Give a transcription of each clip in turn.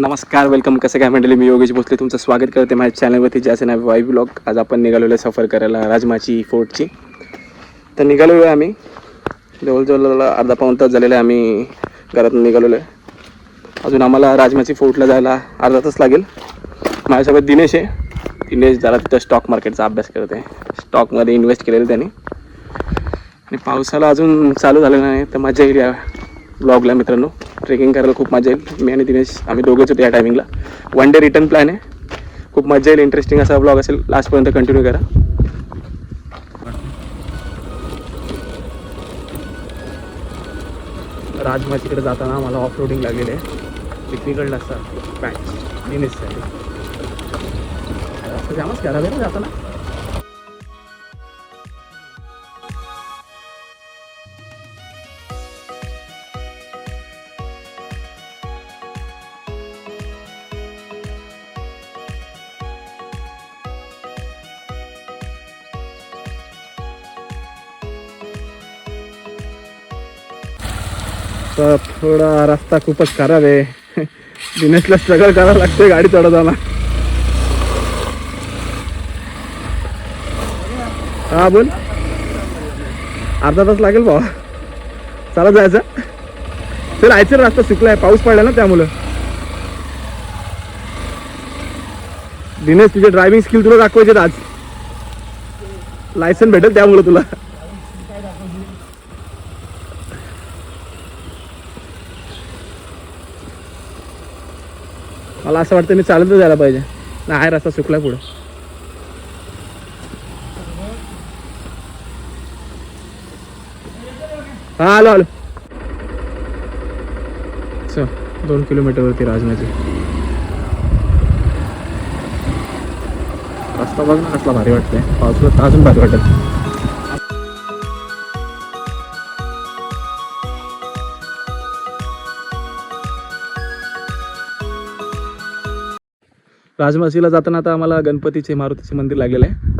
नमस्कार वेलकम कसं काय मंडळी? मी योगेश भोसले. तुमचं स्वागत करते माझ्या चॅनलवरती ज्याचं नाव वाई ब्लॉग आज आपण निघालेलो आहे सफर करायला राजमाची फोर्टची तर निघालेलो आहे आम्ही. जवळजवळ अर्धा पाऊण तास झालेला आहे आम्ही घरातून निघालेलो आहे अजून आम्हाला राजमाची फोर्टला जायला अर्धा तास लागेल. माझ्यासोबत दिनेश आहे. दिनेश जरा तिथं स्टॉक मार्केटचा अभ्यास करत आहे. स्टॉकमध्ये इन्व्हेस्ट केलेलं त्याने. आणि पावसाला अजून चालू झालेला नाही तर मजा येईल या ब्लॉगला मित्रांनो. ट्रेकिंग करायला खूप मजा येईल. मी आणि दिनेश आम्ही दोघेच होतो या टायमिंगला वन डे रिटर्न प्लॅन आहे. खूप मजा येईल. इंटरेस्टिंग असा ब्लॉग असेल. लास्टपर्यंत कंटिन्यू करा. राजमा तिकडे जाताना मला ऑफ रोडिंग लागलेलं आहे. पिकनिकडला असता पॅन्ट दिनेशसाठी जामच करा जाताना. आता थोडा रस्ता खूपच खराब आहे. दिनेशला स्ट्रगल करावं लागते गाडी चढवताना. हा बोल. अर्धा तास लागेल भावा. चालत जायचं. तर आयचं रस्ता सुकलाय पाऊस पडला ना त्यामुळं. दिनेश तुझे ड्रायव्हिंग स्किल तुला दाखवायचे आज. लायसन भेटेल त्यामुळं तुला. मला असं वाटतं मी चालतच जायला पाहिजे. नाही आहे रस्ता सुकला पुढं. हा आलो आलो. चल दोन किलोमीटरवरती राजमाची रस्ता बघ ना असला भारी वाटतंय. पावसाळ्यात अजून भारी वाटत. राजमासीला जाताना आता आम्हाला गणपतीचे मारुतीचे मंदिर लागलेलं आहे.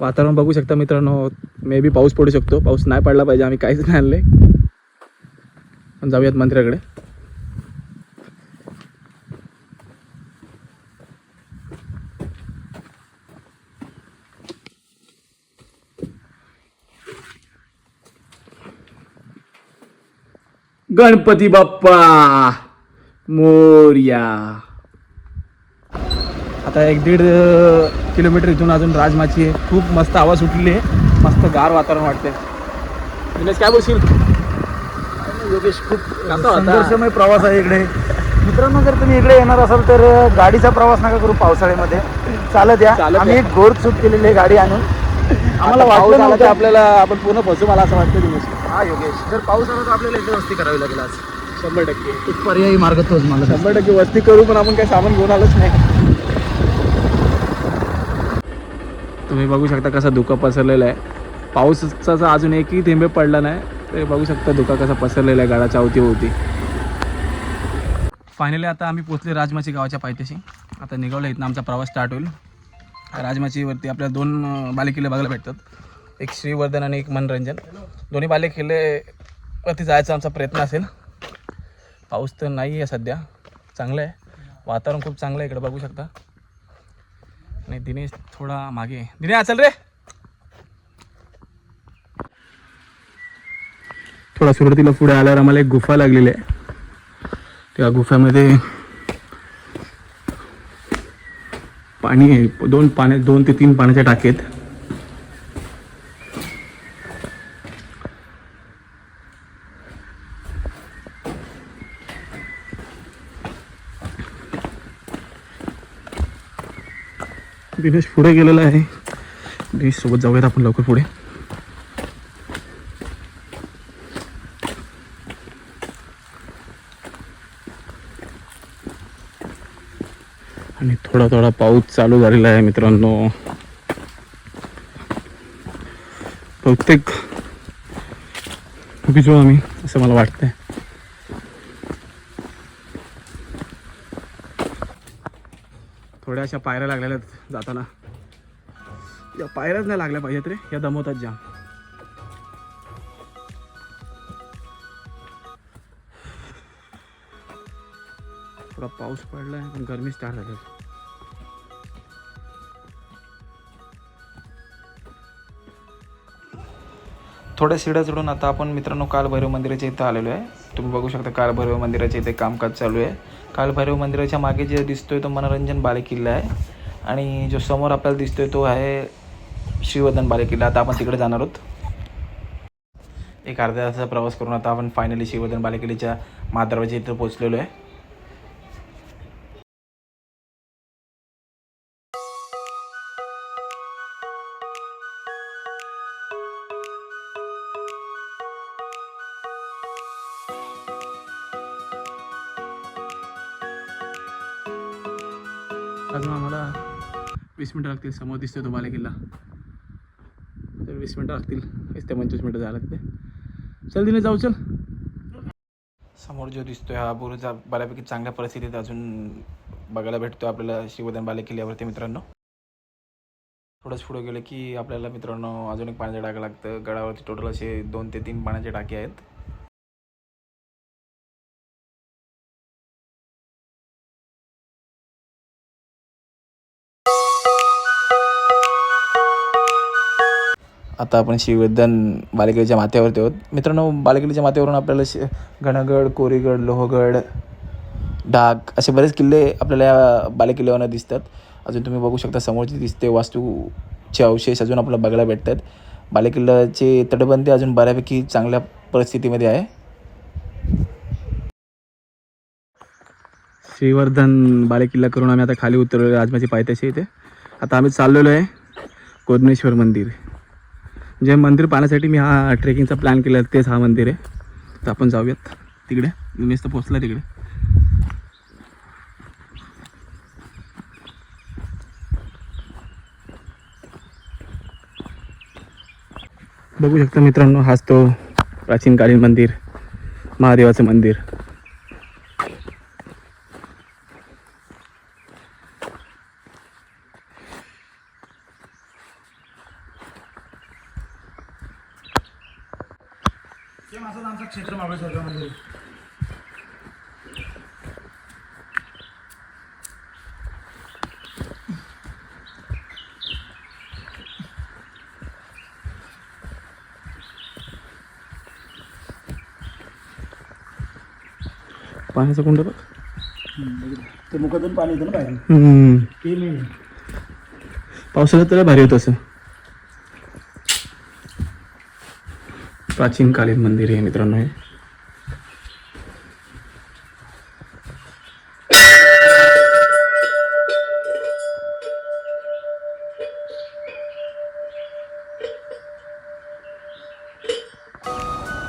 वातावरण बघू शकता मित्रांनो मे बी पाऊस पडू शकतो. पाऊस नाही पडला पाहिजे आम्ही काहीच नाही आणले. पण जाऊयात मंदिराकडे. गणपती बाप्पा! मोर्या. आता एक दीड किलोमीटर इथून अजून राजमाची आहे. खूप मस्त हवा सुटलेली आहे. मस्त गार वातावरण वाटते दिनेश काय बोलशील? योगेश खूप? संघर्षमय प्रवास आहे इकडे. मित्रांनो जर तुम्ही इकडे येणार असाल तर गाडीचा प्रवास नका करू पावसाळ्यामध्ये. चालत या. आम्ही. एक घोर चूक केलेली आहे गाडी आणून. आम्हाला वाटलं नव्हतं. आपल्याला आपण पूर्ण फसू मला असं वाटतं दिनेश. हा योगेश. जर पाऊस आला तर आपल्याला इकडे वस्ती करावी लागेल आज. शंभर टक्के. एक पर्यायी मार्ग तोच मला. शंभर टक्के वस्ती करू पण आपण काही सामान घेऊन आलोच नाही. तुम्ही बघू शकता कसा धुका पसरलेला आहे. पावसाचा अजून एकही थेंबे पडला नाही. ते बघू शकता धुका कसा पसरलेला आहे गाडाच्या अवती होती फायनली आता आम्ही पोचले राजमाची गावाच्या पायथ्याशी. आता निघालो इथनं आमचा प्रवास स्टार्ट होईल. राजमाचीवरती आपल्याला दोन बालेकिल्ले बघायला भेटतात. एक श्रीवर्धन आणि एक मनोरंजन. दोन्ही बालेकिल्लेवरती जायचा आमचा प्रयत्न असेल. पाऊस तर नाही आहे सध्या. चांगलं आहे. वातावरण खूप चांगलं आहे इकडे बघू शकता. आणि दिनेश थोडा मागे. दिनेश चल रे. थोडा सुरुवातीला पुढे आल्यावर आम्हाला एक गुफा लागलेली आहे. त्या गुफ्यामध्ये पाणी आहे. दोन पाण्या दोन ते तीन पाण्याच्या टाकेत दिनेश पुढे गेलेला आहे. दिनेश सोबत जाऊयात आपण लवकर पुढे. आणि थोडा थोडा पाऊस चालू झालेला आहे मित्रांनो. बहुतेक चुकीचो आम्ही असं मला वाटतंय. थोड्या अशा पायऱ्या लागलेल्या आहेत जाताना. या पायऱ्याच नाही लागल्या पाहिजेत रे. या दमवतात जाम. थोडा पाऊस पडला आहे पण गरमी स्टार्ट झाली थोड्या शिड्या चढून आता आपण मित्रांनो कालभैरव मंदिराच्या इथं आलेलो आहे. तुम्ही बघू शकता कालभैरव मंदिराच्या इथे कामकाज चालू आहे. कालभैरव मंदिराच्या मागे जे दिसतोय तो मनोरंजन बालेकिल्ला आहे. आणि जो समोर आपल्याला दिसतोय तो आहे श्रीवर्धन बालेकिल्ला. आता आपण तिकडे जाणार आहोत. एक अर्ध्या तासाचा प्रवास करून आता आपण फायनली श्रीवर्धन बालेकिल्लीच्या महादरवाजा इथं पोहोचलेलो आहे. अजून आम्हाला वीस मिनटं लागतील. समोर दिसतो तो बालेकिल्ला तर वीस मिनटं लागतील. वीस ते पंचवीस मिनटं जायला लागते चल दिले जाऊ चल. समोर जो दिसतोय हा बुरुजा बऱ्यापैकी चांगल्या परिस्थितीत अजून बघायला भेटतो आपल्याला शिवदन बाले किल्ल्यावरती मित्रांनो. थोडंच पुढे गेलं की आपल्याला मित्रांनो अजून एक पाण्याच्या टाका लागतं. गडावरती टोटल असे दोन ते तीन पाण्याचे टाके आहेत. आता आपण श्रीवर्धन बालेकिल्ल्याच्या माथ्यावरती आहोत. मित्रांनो बालेकिल्ल्याच्या माथ्यावरून आपल्याला शि घनगड कोरीगड लोहगड डाग असे बरेच किल्ले आपल्याला या बालेकिल्ल्यावरनं दिसतात. अजून तुम्ही बघू शकता समोरची दिसते वास्तूचे अवशेष अजून आपल्याला बघायला भेटतात. बालेकिल्ल्याचे तटबंदी अजून बऱ्यापैकी चांगल्या परिस्थितीमध्ये आहे. श्रीवर्धन बालेकिल्ला करून आम्ही आता खाली उतरलो राजमाची पायथ्याशी इथे. आता आम्ही चाललेलो आहे कोदनेश्वर मंदिर. जे मंदिर पाहण्यासाठी मी हा ट्रेकिंगचा प्लॅन केला तेच हा मंदिर आहे. तर आपण जाऊयात तिकडे. मी तर पोचला तिकडे. बघू शकता मित्रांनो हाच तो प्राचीनकालीन मंदिर महादेवाचं मंदिर. सेम असंच आमचं क्षेत्र महाबळेश्वरमध्ये पाण्याचा कुंड बघ. ते मुखातून पाणी येतं ना बाहेर हम्म. ते मी पावसाळ्यात त्याला भारी होत असं. प्राचीन कालीन मंदिर आहे मित्रांनो हे.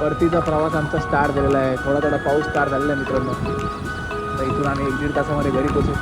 परतीचा प्रवास आमचा स्टार्ट झालेला आहे. थोडा थोडा पाऊस स्टार्ट झालेला आहे मित्रांनो. तर इथून आम्ही एक दीड तासामध्ये घरी पोचू